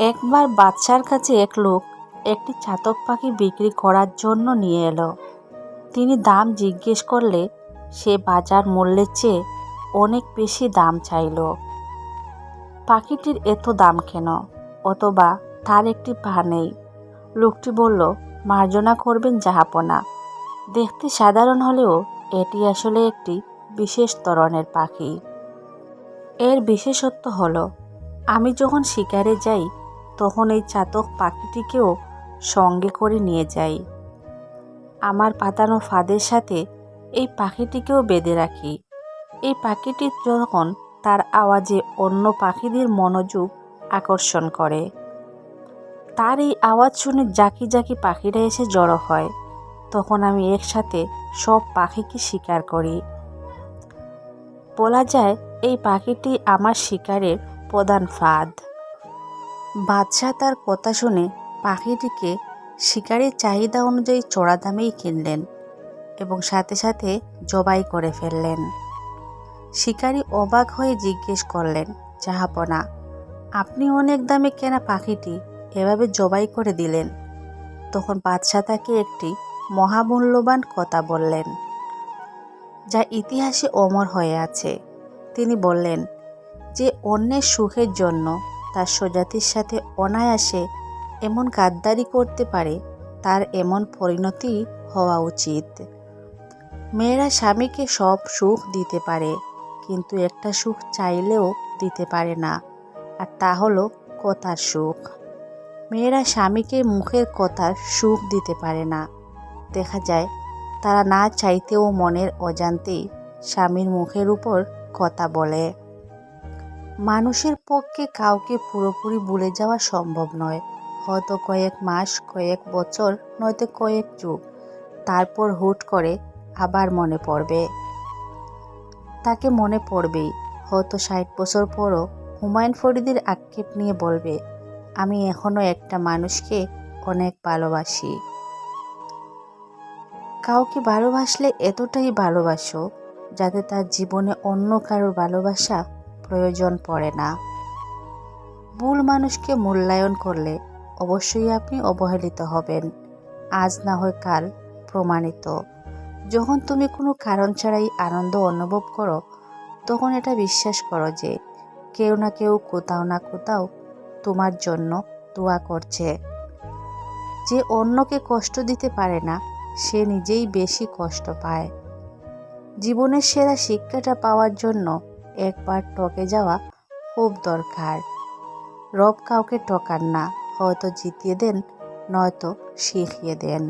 একবার বাচ্চার কাছে এক লোক একটি চাতক পাখি বিক্রি করার জন্য নিয়ে এলো। তিনি দাম জিজ্ঞেস করলে সে বাজার মূল্যের চেয়ে অনেক বেশি দাম চাইল। পাখিটির এত দাম কেন? অথবা তার একটি পা নেই। লোকটি বলল, মার্জনা করবেন জাহাপনা দেখতে সাধারণ হলেও এটি আসলে একটি বিশেষ ধরনের পাখি। এর বিশেষত্ব হলো, আমি যখন শিকারে যাই তখন এই চাতক পাখিটিকেও সঙ্গে করে নিয়ে যাই। আমার পাতানো ফাঁদের সাথে এই পাখিটিকেও বেঁধে রাখি। এই পাখিটি যখন তার আওয়াজে অন্য পাখিদের মনোযোগ আকর্ষণ করে, তার এই আওয়াজ শুনে জাকি জাকি পাখিরা এসে জড়ো হয়। তখন আমি একসাথে সব পাখিকে শিকার করি। বলা যায় এই পাখিটি আমার শিকারের প্রধান ফাঁদ। বাদশাহ তার কথা শুনে পাখিটিকে শিকারের চাহিদা অনুযায়ী চড়া দামেই কিনলেন এবং সাথে সাথে জবাই করে ফেললেন। শিকারী অবাক হয়ে জিজ্ঞেস করলেন জাহাপনা আপনি অনেক দামে কেনা পাখিটি এভাবে জবাই করে দিলেন? তখন বাদশাহ তাকে একটি মহামূল্যবান কথা বললেন, যা ইতিহাসে অমর হয়ে আছে। তিনি বললেন, যে অন্যের সুখের জন্য তার স্বজাতির সাথে অনায়াসে এমন গাদ্দারি করতে পারে, তার এমন পরিণতি হওয়া উচিত। মেয়েরা স্বামীকে সব সুখ দিতে পারে, কিন্তু একটা সুখ চাইলেও দিতে পারে না, আর তা হলো কথার সুখ। মেয়েরা স্বামীকে মুখের কথার সুখ দিতে পারে না। দেখা যায়, তারা না চাইতেও মনের অজান্তেই স্বামীর মুখের উপর কথা বলে। মানুষের পক্ষে কাউকে পুরোপুরি ভুলে যাওয়া সম্ভব নয়। হয়তো কয়েক মাস, কয়েক বছর, নয়তো কয়েক যুগ। তারপর হুট করে আবার মনে পড়বে। তাকে মনে পড়বেই। হয়তো ষাট বছর পরও হুমায়ুন ফরিদের আক্ষেপ নিয়ে বলবে, আমি এখনও একটা মানুষকে অনেক ভালোবাসি। কাউকে ভালোবাসলে এতটাই ভালোবাসো যাতে তার জীবনে অন্য কারোর ভালোবাসা প্রয়োজন পড়ে না। ভুল মানুষকে মূল্যায়ন করলে অবশ্যই আপনি অবহেলিত হবেন। আজ না হয় কাল প্রমাণিত। যখন তুমি কোনো কারণ ছাড়াই আনন্দ অনুভব করো, তখন এটা বিশ্বাস করো যে কেউ না কেউ কোথাও না কোথাও তোমার জন্য দোয়া করছে। যে অন্যকে কষ্ট দিতে পারে না, সে নিজেই বেশি কষ্ট পায়। জীবনের সেরা শিক্ষাটা পাওয়ার জন্য একবার টকে যাওয়া খুব দরকার। রব কাউকে টকার না, হয়তো জিতিয়ে দেন, নয়তো শিখিয়ে দেন।